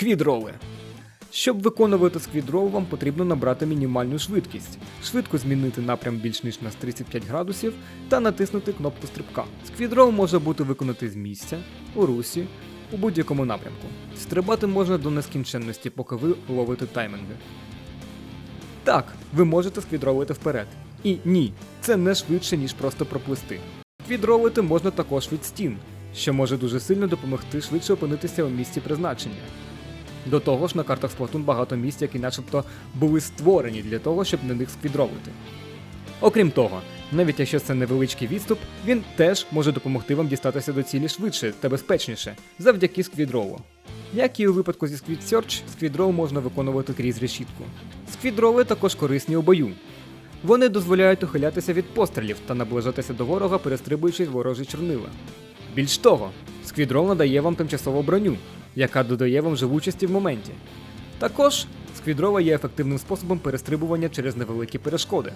Сквідроли. Щоб виконувати сквідрол, вам потрібно набрати мінімальну швидкість, швидко змінити напрям більш ніж на 35 градусів та натиснути кнопку стрибка. Сквідрол може бути виконати з місця, у русі, у будь-якому напрямку. Стрибати можна до нескінченності, поки ви ловите тайминги. Так, ви можете сквідролити вперед. І ні, це не швидше, ніж просто проплисти. Сквідролити можна також від стін, що може дуже сильно допомогти швидше опинитися у місці призначення. До того ж, на картах Splatoon багато місць, які начебто були створені для того, щоб на них сквідровити. Окрім того, навіть якщо це невеличкий відступ, він теж може допомогти вам дістатися до цілі швидше та безпечніше завдяки сквідролу. Як і у випадку зі Squid Search, сквідрол можна виконувати крізь решітку. Сквідроли також корисні у бою. Вони дозволяють ухилятися від пострілів та наближатися до ворога, перестрибуючи ворожі чорнила. Більш того, сквідрол надає вам тимчасову броню, яка додає вам живучості в моменті. Також сквідрова є ефективним способом перестрибування через невеликі перешкоди.